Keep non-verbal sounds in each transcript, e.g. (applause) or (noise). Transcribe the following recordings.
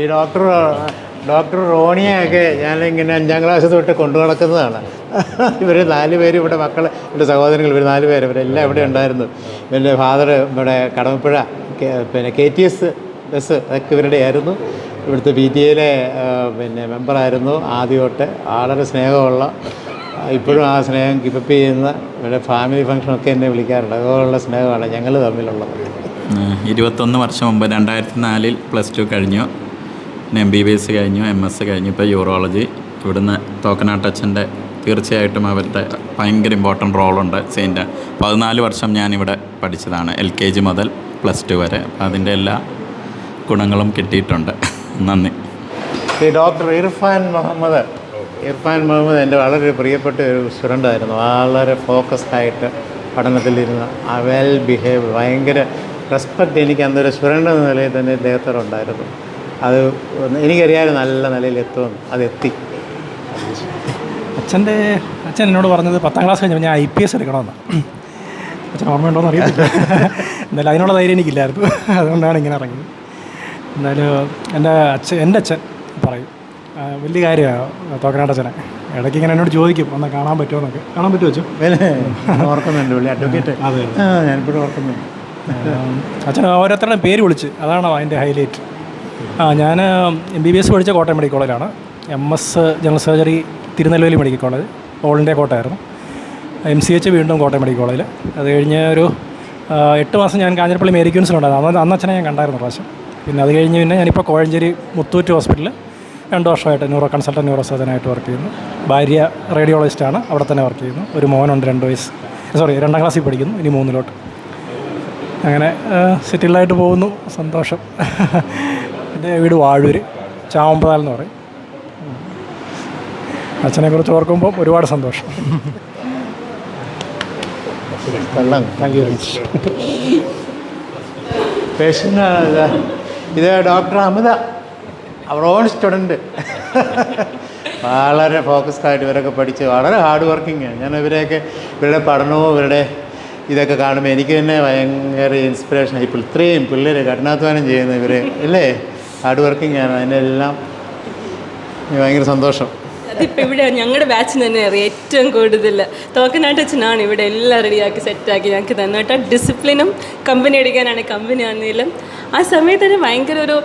ഈ doctor doctor റോണിയൊക്കെ ഇങ്ങനെ അഞ്ചാം ക്ലാസ് തൊട്ട് കൊണ്ടു നടക്കുന്നതാണ് ഇവർ നാല് പേര് ഇവിടെ മക്കൾ എൻ്റെ സഹോദരങ്ങൾ ഇവർ നാല് പേര് ഇവരെല്ലാം ഇവിടെ ഉണ്ടായിരുന്നു എൻ്റെ ഫാദർ ഇവിടെ കടമപ്പുഴ പിന്നെ കെ ടി എസ് ബസ് അതൊക്കെ ഇവരുടെ ആയിരുന്നു ഇവിടുത്തെ പി ടി എയിലെ പിന്നെ മെമ്പറായിരുന്നു ആദ്യമൊട്ട് വളരെ സ്നേഹമുള്ള ഇപ്പോഴും ആ സ്നേഹം കിപ്പപ്പ് ചെയ്യുന്ന ഇവിടെ ഫാമിലി ഫംഗ്ഷനൊക്കെ എന്നെ വിളിക്കാറുണ്ട് അതുപോലുള്ള സ്നേഹമാണ് ഞങ്ങൾ തമ്മിലുള്ളത് ഇരുപത്തൊന്ന് വർഷം മുമ്പ് രണ്ടായിരത്തി നാലിൽ പ്ലസ് ടു കഴിഞ്ഞു പിന്നെ എം ബി ബി എസ് കഴിഞ്ഞു എം എസ് കഴിഞ്ഞു ഇപ്പോൾ യൂറോളജി ഇവിടുന്ന് തോക്കനാട്ടച്ഛൻ്റെ തീർച്ചയായിട്ടും അവരുടെ ഭയങ്കര ഇമ്പോർട്ടൻ്റ് റോളുണ്ട് സെയിൻ്റെ പതിനാല് വർഷം ഞാനിവിടെ പഠിച്ചതാണ് എൽ കെ ജി മുതൽ പ്ലസ് ടു വരെ അതിൻ്റെ എല്ലാ ഗുണങ്ങളും കിട്ടിയിട്ടുണ്ട് നന്ദി ഈ ഡോക്ടർ ഇർഫാൻ മുഹമ്മദ് ഇർഫാൻ മുഹമ്മദ് എൻ്റെ വളരെ പ്രിയപ്പെട്ട ഒരു സ്റ്റുഡൻ്റായിരുന്നു വളരെ ഫോക്കസ്ഡായിട്ട് ആ വെൽ ബിഹേവ് ഭയങ്കര റെസ്പെക്റ്റ് എനിക്ക് അന്നൊരു സുരണ്ട നിലയിൽ തന്നെ ഉണ്ടായിരുന്നു അത് എനിക്കറിയാതെ നല്ല നിലയിൽ എത്തുമെന്ന് അത് എത്തി അച്ഛൻ്റെ അച്ഛൻ എന്നോട് പറഞ്ഞത് പത്താം ക്ലാസ് കഴിഞ്ഞാൽ ഞാൻ ഐ പി എസ് എടുക്കണമെന്ന് അച്ഛൻ ഓർമ്മയുണ്ടോയെന്ന് അറിയാം എന്നാലും അതിനുള്ള ധൈര്യം എനിക്കില്ലായിരുന്നു അതുകൊണ്ടാണ് ഇങ്ങനെ ഇറങ്ങിയത് എന്നാലും എൻ്റെ അച്ഛൻ എൻ്റെ അച്ഛൻ പറയും വലിയ കാര്യമാണ് തോക്കനാട്ടച്ഛനെ ഇടയ്ക്ക് ഇങ്ങനെ എന്നോട് ചോദിക്കും ഒന്ന് കാണാൻ പറ്റുമോ എന്നൊക്കെ കാണാൻ പറ്റുമോ വെച്ചു ഓർക്കുന്നുണ്ട് അഡ്വക്കേറ്റ് അതെ ഞാനിപ്പോഴും ഓർക്കുന്നുണ്ട് അച്ഛൻ ഓരോരുത്തരുടെയും പേര് വിളിച്ച് അതാണ് അതിൻ്റെ ഹൈലൈറ്റ് ആ ഞാൻ എം ബി ബി എസ് പഠിച്ച കോട്ടയം മെഡിക്കൽ കോളേജാണ് M S general surgery Tirunelveli medical college all India കോട്ടയായിരുന്നു M C H വീണ്ടും കോട്ടയം മെഡിക്കൽ കോളേജിൽ അത് കഴിഞ്ഞ് ഒരു എട്ട് മാസം ഞാൻ കാഞ്ഞിരപ്പള്ളി മേരിക്യൂൻസിലുണ്ടായിരുന്നു അന്ന് അന്ന് അച്ഛനെ ഞാൻ കണ്ടായിരുന്നു പ്രാവശ്യം പിന്നെ അത് കഴിഞ്ഞ് പിന്നെ ഞാനിപ്പോൾ കോഴഞ്ചേരി മുത്തൂറ്റ് ഹോസ്പിറ്റലിൽ രണ്ട് വർഷമായിട്ട് ന്യൂറോ കൺസൾട്ടൻ ന്യൂറോ സർജനായിട്ട് വർക്ക് ചെയ്യുന്നു ഭാര്യ റേഡിയോളജിസ്റ്റാണ് അവിടെ തന്നെ വർക്ക് ചെയ്യുന്നു ഒരു മോനുണ്ട് രണ്ട് വയസ്സ് സോറി രണ്ടാം ക്ലാസ്സിൽ പഠിക്കുന്നു ഇനി മൂന്നിലോട്ട് അങ്ങനെ സെറ്റിൽഡായിട്ട് പോകുന്നു സന്തോഷം എൻ്റെ വീട് വാഴൂർ ചാവമ്പതാൽ എന്ന് പറയും കുറിച്ച് ഓർക്കുമ്പോൾ ഒരുപാട് സന്തോഷം പേഷ്യൻ്റ് ഇത് ഡോക്ടർ അമിത അവർ ഓൺ സ്റ്റുഡൻറ്റ് വളരെ ഫോക്കസ്ഡ് ആയിട്ട് ഇവരൊക്കെ പഠിച്ച് വളരെ ഹാർഡ് വർക്കിംഗ് ആണ് ഞാൻ ഇവരെയൊക്കെ ഇവരുടെ പഠനവും ഇവരുടെ ഇതൊക്കെ കാണുമ്പോൾ എനിക്ക് തന്നെ ഭയങ്കര ഇൻസ്പിറേഷൻ ഇപ്പോൾ ഇത്രയും പിള്ളേർ കഠിനാധ്വാനം ചെയ്യുന്ന ഇവർ അല്ലേ ഹാർഡ് വർക്കിംഗ് ആണ് അതിനെല്ലാം ഭയങ്കര സന്തോഷം ഇവിടെ ഞങ്ങളുടെ ബാച്ച് തന്നെ അറിയാം ഏറ്റവും കൂടുതൽ തോക്കനാട്ട് അച്ഛനാണ് ഇവിടെ എല്ലാം റെഡിയാക്കി സെറ്റാക്കി ഞങ്ങൾക്ക് കേട്ടോ ഡിസിപ്ലിനും കമ്പനി അടിക്കാനാണ് കമ്പനി ആണെങ്കിലും ആ സമയത്ത് തന്നെ ഭയങ്കര ഒരു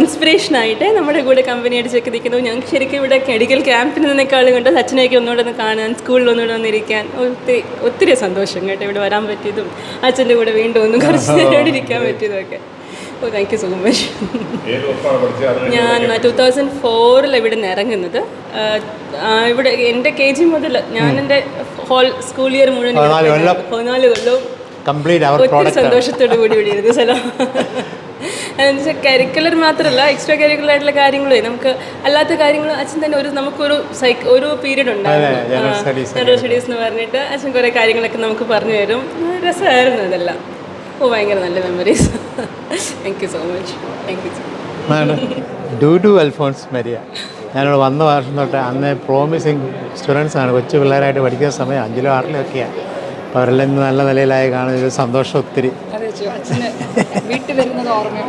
ഇൻസ്പിറേഷനായിട്ട് നമ്മുടെ കൂടെ കമ്പനി അടിച്ചൊക്കെ നിൽക്കുന്നു ഞങ്ങൾക്ക് ശരിക്കും ഇവിടെ മെഡിക്കൽ ക്യാമ്പിൽ നിന്നേക്കാളും കണ്ടോ അച്ഛനെയൊക്കെ ഒന്നുകൂടെ ഒന്ന് കാണാൻ സ്കൂളിൽ ഒന്നുകൂടെ വന്നിരിക്കാൻ ഒത്തിരി ഒത്തിരി സന്തോഷം കേട്ടോ ഇവിടെ വരാൻ പറ്റിയതും അച്ഛൻ്റെ കൂടെ വീണ്ടും ഒന്ന് കുറച്ച് നേരം ഇരിക്കാൻ ഒക്കെ oh thank you so much ഞാൻ ടു തൗസൻഡ് ഫോറിൽ ഇവിടെ നിന്ന് ഇറങ്ങുന്നത് uh, ഇവിടെ എൻ്റെ കെ ജി മുതൽ ഞാൻ എൻ്റെ ഹോൾ സ്കൂൾ ഇയർ മുഴുവൻ പതിനാല് കൊല്ലവും ഒത്തിരി സന്തോഷത്തോടു കൂടി ഇവിടെ ഇരുന്നു സ്ഥലം (laughs) എന്നുവെച്ചാൽ കരിക്കുലർ മാത്രമല്ല എക്സ്ട്രാ കരിക്കുലർ ആയിട്ടുള്ള കാര്യങ്ങളേ നമുക്ക് അല്ലാത്ത കാര്യങ്ങൾ അച്ഛൻ തന്നെ ഒരു നമുക്കൊരു സൈക്ക് ഒരു പീരീഡ് ഉണ്ടായിരുന്നു സ്റ്റഡീസ് എന്ന് പറഞ്ഞിട്ട് അച്ഛൻ കുറേ കാര്യങ്ങളൊക്കെ നമുക്ക് പറഞ്ഞു തരും രസമായിരുന്നു അതെല്ലാം ഭയങ്കര നല്ല memories thank you so much thank you do ഡു അൽഫോൺസ് മരിയ ഞാനിവിടെ വന്ന വർഷം തൊട്ട് അന്ന് പ്രോമിസിങ് സ്റ്റുഡൻസാണ് കൊച്ചു പിള്ളേരായിട്ട് പഠിക്കുന്ന സമയം അഞ്ചിലോ ആറിലോ ഒക്കെയാണ് അപ്പോൾ അവരെല്ലാം ഇന്ന് നല്ല നിലയിലായി കാണുന്ന ഒരു സന്തോഷം ഒത്തിരി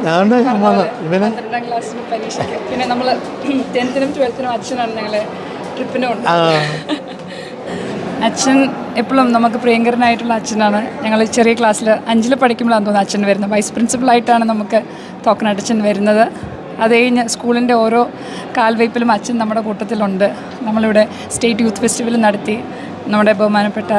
അതുകൊണ്ട് ഞാൻ വന്നു ഇവന് പിന്നെ നമ്മൾ ടെൻത്തിനും ട്വൽത്തിനും അച്ഛനാണ് ഞങ്ങളെ ട്രിപ്പിനും അച്ഛൻ എപ്പോഴും നമുക്ക് പ്രിയങ്കരനായിട്ടുള്ള അച്ഛനാണ് ഞങ്ങൾ ചെറിയ ക്ലാസ്സിൽ അഞ്ചിൽ പഠിക്കുമ്പോഴാണ് തോന്നുന്നത് അച്ഛൻ വരുന്നത് വൈസ് പ്രിൻസിപ്പളായിട്ടാണ് നമുക്ക് അച്ഛൻ വരുന്നത് അത് കഴിഞ്ഞ് സ്കൂളിൻ്റെ ഓരോ കാൽവയ്പിലും അച്ഛൻ നമ്മുടെ കൂട്ടത്തിലുണ്ട് നമ്മളിവിടെ സ്റ്റേറ്റ് യൂത്ത് ഫെസ്റ്റിവൽ നടത്തി നമ്മുടെ ബഹുമാനപ്പെട്ട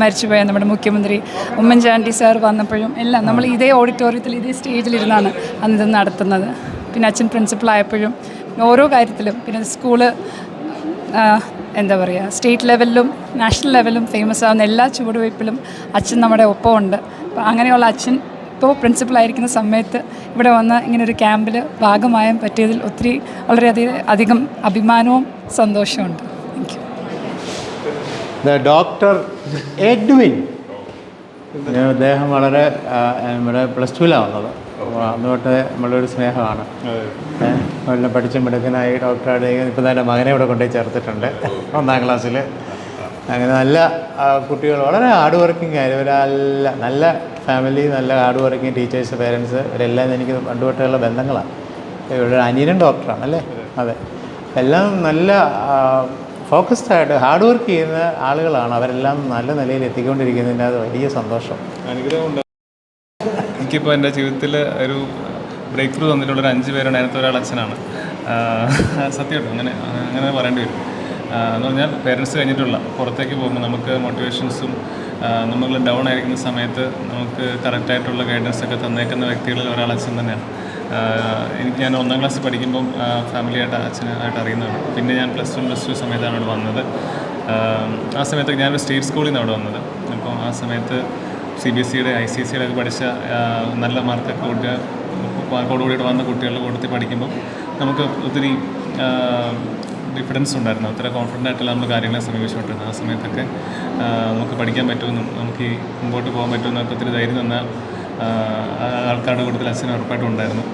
മരിച്ചുപോയ നമ്മുടെ മുഖ്യമന്ത്രി ഉമ്മൻചാണ്ടി സാർ വന്നപ്പോഴും എല്ലാം നമ്മൾ ഇതേ ഓഡിറ്റോറിയത്തിൽ ഇതേ സ്റ്റേജിലിരുന്നാണ് അന്ന് ഇത് നടത്തുന്നത് പിന്നെ അച്ഛൻ പ്രിൻസിപ്പളായപ്പോഴും ഓരോ കാര്യത്തിലും പിന്നെ സ്കൂള് എന്താ പറയുക സ്റ്റേറ്റ് ലെവലിലും നാഷണൽ ലെവലിലും ഫേമസ് ആവുന്ന എല്ലാ ചുവടുവയ്പ്പിലും അച്ഛൻ നമ്മുടെ ഒപ്പമുണ്ട് അപ്പോൾ അങ്ങനെയുള്ള അച്ഛൻ ഇപ്പോൾ പ്രിൻസിപ്പളായിരിക്കുന്ന സമയത്ത് ഇവിടെ വന്ന് ഇങ്ങനെ ഒരു ക്യാമ്പിൽ ഭാഗമായാൻ പറ്റിയതിൽ ഒത്തിരി വളരെയധികം അധികം അഭിമാനവും സന്തോഷമുണ്ട് ഡോക്ടർ എഡ്വിൻ അദ്ദേഹം വളരെ നമ്മുടെ പ്ലസ് ടുവിലാണ് വന്നത് അന്ന് തൊട്ട് നമ്മളൊരു സ്നേഹമാണ് എല്ലാം പഠിച്ച മിടുക്കനായി ഡോക്ടറായിട്ട് ഇപ്പം തന്നെ മകനെ ഇവിടെ കൊണ്ടുപോയി ചേർത്തിട്ടുണ്ട് ഒന്നാം ക്ലാസ്സിൽ അങ്ങനെ നല്ല കുട്ടികൾ വളരെ ഹാർഡ് വർക്കിംഗ് ആയിരുന്നു ഒരല്ല നല്ല ഫാമിലി നല്ല ഹാർഡ് വർക്കിംഗ് ടീച്ചേഴ്സ് പേരൻസ് ഇവരെല്ലാം എനിക്ക് പണ്ട് തൊട്ടുള്ള ബന്ധങ്ങളാണ് ഇവരുടെ അനിയനും ഡോക്ടറാണ് അല്ലേ അതെ എല്ലാം നല്ല ഫോക്കസ്ഡ് ആയിട്ട് ഹാർഡ് വർക്ക് ചെയ്യുന്ന ആളുകളാണ് അവരെല്ലാം നല്ല നിലയിൽ എത്തിക്കൊണ്ടിരിക്കുന്നതിൻ്റെ അത് വലിയ സന്തോഷം എനിക്കിപ്പോൾ എൻ്റെ ജീവിതത്തിൽ ഒരു ബ്രേക്ക് ത്രൂ തന്നിട്ടുള്ള ഒരു അഞ്ച് പേരാണ് അതിനകത്ത് ഒരാൾ അച്ഛനാണ് സത്യമായിട്ടും അങ്ങനെ അങ്ങനെ പറയേണ്ടി വരും എന്ന് പറഞ്ഞാൽ പേരൻസ് കഴിഞ്ഞിട്ടുള്ള പുറത്തേക്ക് പോകുമ്പോൾ നമുക്ക് മോട്ടിവേഷൻസും നമ്മൾ ഡൗൺ ആയിരിക്കുന്ന സമയത്ത് നമുക്ക് കറക്റ്റായിട്ടുള്ള ഗൈഡൻസ് ഒക്കെ തന്നേക്കുന്ന വ്യക്തികളിൽ ഒരാൾ അച്ഛൻ തന്നെയാണ് എനിക്ക് ഞാൻ ഒന്നാം ക്ലാസ് പഠിക്കുമ്പം ഫാമിലിയായിട്ട് അച്ഛനായിട്ട് അറിയുന്നതാണ് പിന്നെ ഞാൻ പ്ലസ് വൺ പ്ലസ് ടു സമയത്താണ് അവിടെ വന്നത് ആ സമയത്ത് ഞാൻ സ്റ്റേറ്റ് സ്കൂളിൽ നിന്ന് അവിടെ വന്നത് അപ്പോൾ ആ സമയത്ത് സി ബി എസ് സിയുടെ e ഐ സി എസ് സിയുടെ e ഒക്കെ പഠിച്ച നല്ല മാർക്കൊക്കെ കൂട്ടിയ വാക്കോട് കൂടിയിട്ട് വന്ന കുട്ടികളുടെ കൂട്ടത്തിൽ പഠിക്കുമ്പോൾ നമുക്ക് ഒത്തിരി ഡിഫറൻസ് ഉണ്ടായിരുന്നു അത്ര കോൺഫിഡൻ്റ് ആയിട്ടല്ല നമ്മൾ കാര്യങ്ങളെ സമീപിച്ചുകൊണ്ടിരുന്നത് ആ സമയത്തൊക്കെ നമുക്ക് പഠിക്കാൻ പറ്റുമെന്നും നമുക്ക് ഈ മുമ്പോട്ട് പോകാൻ പറ്റുമെന്നൊക്കെ ഒത്തിരി ധൈര്യം തന്ന ആൾക്കാരുടെ കൂട്ടത്തിൽ അച്ഛൻ ഉറപ്പായിട്ടും ഉണ്ടായിരുന്നു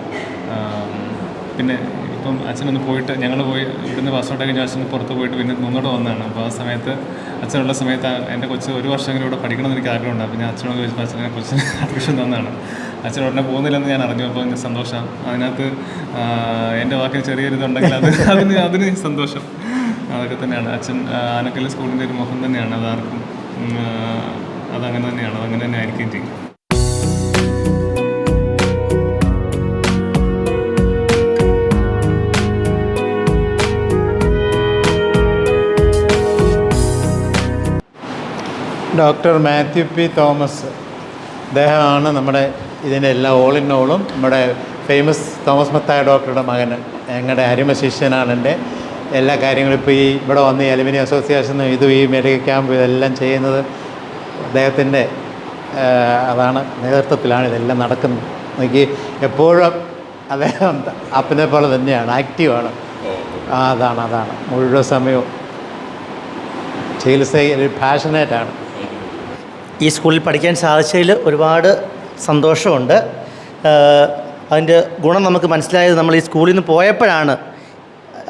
പിന്നെ ഇപ്പം അച്ഛനൊന്ന് പോയിട്ട് ഞങ്ങൾ പോയി ഇവിടുന്ന് പാസ് കഴിഞ്ഞ അച്ഛൻ പുറത്ത് പോയിട്ട് പിന്നെ മുന്നോട്ട് വന്നതാണ് അപ്പോൾ ആ സമയത്ത് അച്ഛനുള്ള സമയത്ത് എൻ്റെ കൊച്ച് ഒരു വർഷം ഇവിടെ പഠിക്കണമെന്ന് എനിക്ക് ആഗ്രഹമുണ്ട് അപ്പോൾ ഞാൻ അച്ഛനോട് ചോദിച്ചപ്പോൾ അച്ഛനെ കൊച്ചിന് അഡ്മിഷൻ തന്നതാണ് അച്ഛൻ ഉടനെ പോകുന്നില്ലെന്ന് ഞാൻ അറിഞ്ഞു അപ്പോൾ എനിക്ക് സന്തോഷം അതിനകത്ത് എൻ്റെ വാക്കിൽ ചെറിയൊരിതുണ്ടെങ്കിൽ അത് (laughs) അതിന് അതിന് സന്തോഷം അതൊക്കെ തന്നെയാണ് അച്ഛൻ ആനക്കല്ല് സ്കൂളിൻ്റെ ഒരു മുഖം തന്നെയാണ് അതാർക്കും അതങ്ങനെ തന്നെയാണ് അതങ്ങനെ തന്നെ ആയിരിക്കും ചെയ്യും ഡോക്ടർ മാത്യു പി തോമസ് അദ്ദേഹമാണ് നമ്മുടെ ഇതിൻ്റെ എല്ലാ ഓൾ ഇൻ ഓളും നമ്മുടെ ഫേമസ് തോമസ് മത്തായ ഡോക്ടറുടെ മകൻ ഞങ്ങളുടെ അരിമ ശിഷ്യനാണ് എൻ്റെ എല്ലാ കാര്യങ്ങളും ഇപ്പോൾ ഈ ഇവിടെ വന്ന് ഈ അലുമിനിയം അസോസിയേഷനും ഇതും ഈ മെഡിക്കൽ ക്യാമ്പ് ഇതെല്ലാം ചെയ്യുന്നത് അദ്ദേഹത്തിൻ്റെ അതാണ് നേതൃത്വത്തിലാണ് ഇതെല്ലാം നടക്കുന്നത് എനിക്ക് എപ്പോഴും അദ്ദേഹം അപ്പനെ പോലെ തന്നെയാണ് ആക്റ്റീവാണ് ആ അതാണ് അതാണ് മുഴുവൻ സമയവും ചികിത്സയിൽ പാഷനേറ്റാണ് ഈ സ്കൂളിൽ പഠിക്കാൻ സാധിച്ചതിൽ ഒരുപാട് സന്തോഷമുണ്ട് അതിൻ്റെ ഗുണം നമുക്ക് മനസ്സിലായത് നമ്മൾ ഈ സ്കൂളിൽ നിന്ന് പോയപ്പോഴാണ്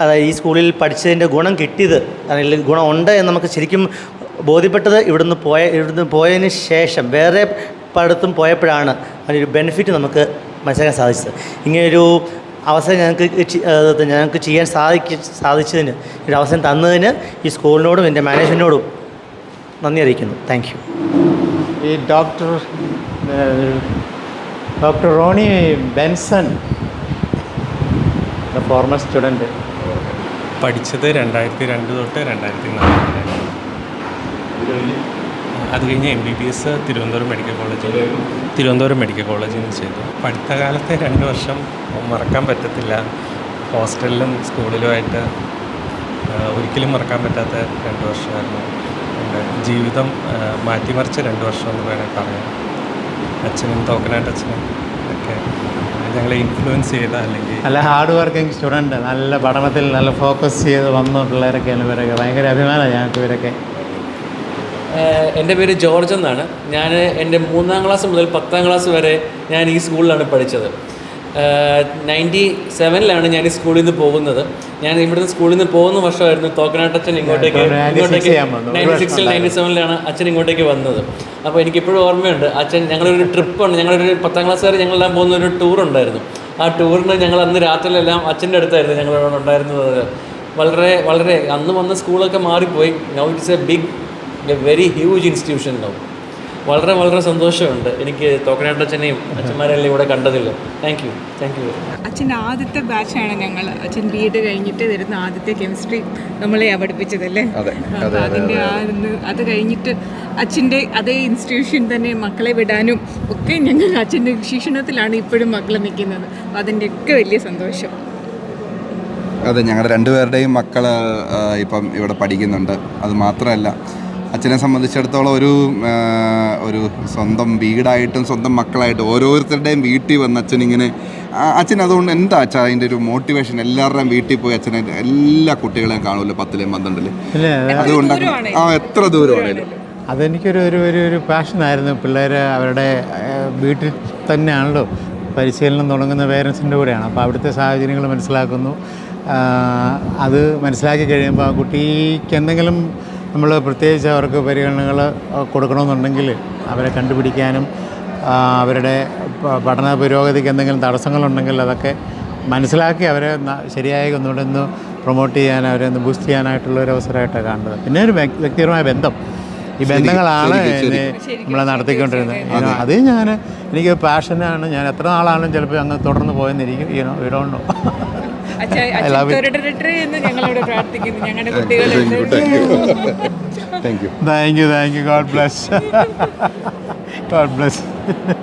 അതായത് ഈ സ്കൂളിൽ പഠിച്ചതിൻ്റെ ഗുണം കിട്ടിയത് അല്ലെങ്കിൽ ഗുണമുണ്ട് എന്ന് നമുക്ക് ശരിക്കും ബോധ്യപ്പെട്ടത് ഇവിടുന്ന് പോയ ഇവിടുന്ന് പോയതിന് ശേഷം വേറെ പലയിടത്തും പോയപ്പോഴാണ് അതിനൊരു ബെനിഫിറ്റ് നമുക്ക് മനസ്സിലാക്കാൻ സാധിച്ചത് ഇങ്ങനെയൊരു അവസരം ഞങ്ങൾക്ക് ഞങ്ങൾക്ക് ചെയ്യാൻ സാധിക്ക സാധിച്ചതിന് ഒരു അവസരം തന്നതിന് ഈ സ്കൂളിനോടും എൻ്റെ മാനേജ്മെൻറ്റിനോടും നന്ദി അറിയിക്കുന്നു താങ്ക് യു ഈ doctor doctor Roni Benson former student പഠിച്ചത് രണ്ടായിരത്തി രണ്ട് തൊട്ട് രണ്ടായിരത്തി നാല് അത് കഴിഞ്ഞ് M B B S Thiruvananthapuram medical കോളേജിൽ തിരുവനന്തപുരം മെഡിക്കൽ കോളേജിൽ നിന്ന് ചെയ്തു പഠിത്ത കാലത്തെ രണ്ട് വർഷം മറക്കാൻ പറ്റത്തില്ല ഹോസ്റ്റലിലും സ്കൂളിലുമായിട്ട് uh, ഒരിക്കലും മറക്കാൻ പറ്റാത്ത രണ്ട് വർഷമായിരുന്നു ജീവിതം uh, മാറ്റിമറിച്ച രണ്ട് വർഷം എന്ന് വേണമെങ്കിൽ പറയാം അച്ഛനും ടോക്കനായിട്ട് അച്ഛനും ഒക്കെ ഞങ്ങളെ ഇൻഫ്ലുവൻസ് ചെയ്ത അല്ലെങ്കിൽ നല്ല ഹാർഡ് വർക്കിംഗ് സ്റ്റുഡൻറ്റ് നല്ല പഠനത്തിൽ നല്ല ഫോക്കസ് ചെയ്ത് വന്ന പിള്ളേരൊക്കെയാണ് ഇവരൊക്കെ ഭയങ്കര അഭിമാനമാണ് ഞങ്ങൾക്ക് ഇവരൊക്കെ എൻ്റെ പേര് ജോർജ് എന്നാണ് ഞാൻ എൻ്റെ മൂന്നാം ക്ലാസ് മുതൽ പത്താം ക്ലാസ് വരെ ഞാൻ ഈ സ്കൂളിലാണ് പഠിച്ചത് നയൻറ്റി സെവനിലാണ് ഞാൻ ഈ സ്കൂളിൽ നിന്ന് പോകുന്നത് ഞാൻ ഇവിടുന്ന് സ്കൂളിൽ നിന്ന് പോകുന്ന വർഷമായിരുന്നു തോക്കനാട്ടച്ഛൻ ഇങ്ങോട്ടേക്ക് ഇങ്ങോട്ടേക്ക് നയൻറ്റി സിക്സിൽ നയൻറ്റി സെവനിലാണ് അച്ഛൻ ഇങ്ങോട്ടേക്ക് വന്നത് അപ്പോൾ എനിക്കിപ്പോഴും ഓർമ്മയുണ്ട് അച്ഛൻ ഞങ്ങളൊരു ട്രിപ്പുണ്ട് ഞങ്ങളൊരു പത്താം ക്ലാസ് വരെ ഞങ്ങളെല്ലാം പോകുന്ന ഒരു ടൂർ ഉണ്ടായിരുന്നു ആ ടൂറിന് ഞങ്ങൾ അന്ന് രാത്രിയിലെല്ലാം അച്ഛൻ്റെ അടുത്തായിരുന്നു ഞങ്ങളവിടെ ഉണ്ടായിരുന്നത് വളരെ വളരെ അന്ന് വന്ന സ്കൂളൊക്കെ മാറിപ്പോയി now it's a big a very huge institution now വളരെ വളരെ സന്തോഷമുണ്ട് എനിക്ക് അച്ഛനെയും അച്ഛന്മാരെല്ലാം ഇവിടെ കണ്ടതില്ല താങ്ക് യു താങ്ക് യു അച്ഛൻ ആദ്യത്തെ ബാച്ചാണ് ഞങ്ങൾ അച്ഛൻ ബി എഡ് കഴിഞ്ഞിട്ട് വരുന്ന ആദ്യത്തെ കെമിസ്ട്രി നമ്മളെ പഠിപ്പിച്ചതല്ലേ അതിൻ്റെ ആ അത് കഴിഞ്ഞിട്ട് അച്ഛൻ്റെ അതേ ഇൻസ്റ്റിറ്റ്യൂഷൻ തന്നെ മക്കളെ വിടാനും ഒക്കെ ഞങ്ങൾ അച്ഛൻ്റെ ശിക്ഷണത്തിലാണ് ഇപ്പോഴും മക്കൾ നിൽക്കുന്നത് അതിൻ്റെയൊക്കെ വലിയ സന്തോഷം അതെ ഞങ്ങളുടെ രണ്ടുപേരുടെയും മക്കൾ ഇപ്പം ഇവിടെ പഠിക്കുന്നുണ്ട് അത് മാത്രമല്ല അച്ഛനെ സംബന്ധിച്ചിടത്തോളം ഒരു ഒരു സ്വന്തം വീടായിട്ടും സ്വന്തം മക്കളായിട്ടും ഓരോരുത്തരുടെയും വീട്ടിൽ വന്ന് അച്ഛനിങ്ങനെ അച്ഛൻ അതുകൊണ്ട് എന്താ അച്ഛൻ അതിൻ്റെ ഒരു മോട്ടിവേഷൻ എല്ലാവരുടെയും വീട്ടിൽ പോയി അച്ഛനെ എല്ലാ കുട്ടികളെയും കാണുമല്ലോ പത്തിലെയും പന്ത്രണ്ടിലും അതുകൊണ്ട് ആ എത്ര ദൂരമാണേലും അതെനിക്കൊരു ഒരു ഒരു ഒരു പാഷനായിരുന്നു പിള്ളേർ അവരുടെ വീട്ടിൽ തന്നെയാണല്ലോ പരിശീലനം തുടങ്ങുന്ന പേരൻസിൻ്റെ കൂടെയാണ് അപ്പോൾ അവിടുത്തെ സാഹചര്യങ്ങൾ മനസ്സിലാക്കുന്നു അത് മനസ്സിലാക്കി കഴിയുമ്പോൾ ആ കുട്ടിക്ക് എന്തെങ്കിലും നമ്മൾ പ്രത്യേകിച്ച് അവർക്ക് പരിഗണനകൾ കൊടുക്കണമെന്നുണ്ടെങ്കിൽ അവരെ കണ്ടുപിടിക്കാനും അവരുടെ പഠന പുരോഗതിക്ക് എന്തെങ്കിലും തടസ്സങ്ങളുണ്ടെങ്കിൽ അതൊക്കെ മനസ്സിലാക്കി അവരെ ശരിയായി ഒന്നുകൂടെ ഒന്ന് പ്രൊമോട്ട് ചെയ്യാൻ അവരെ ഒന്ന് ബൂസ്റ്റ് ചെയ്യാനായിട്ടുള്ള ഒരു അവസരമായിട്ടാണ് കാണുന്നത് പിന്നെ ഒരു വ്യക്തിപരമായ ബന്ധം ഈ ബന്ധങ്ങളാണ് നമ്മൾ നടത്തിക്കൊണ്ടിരുന്നത് അത് ഞാൻ എനിക്ക് പാഷനാണ് ഞാൻ എത്ര നാളാണ് ചിലപ്പോൾ അങ്ങ് തുടർന്ന് പോയെന്നിരിക്കും ഈ ഇടമുണ്ടോ (laughs) I love it. Thank you. God bless. (laughs) God bless. (laughs)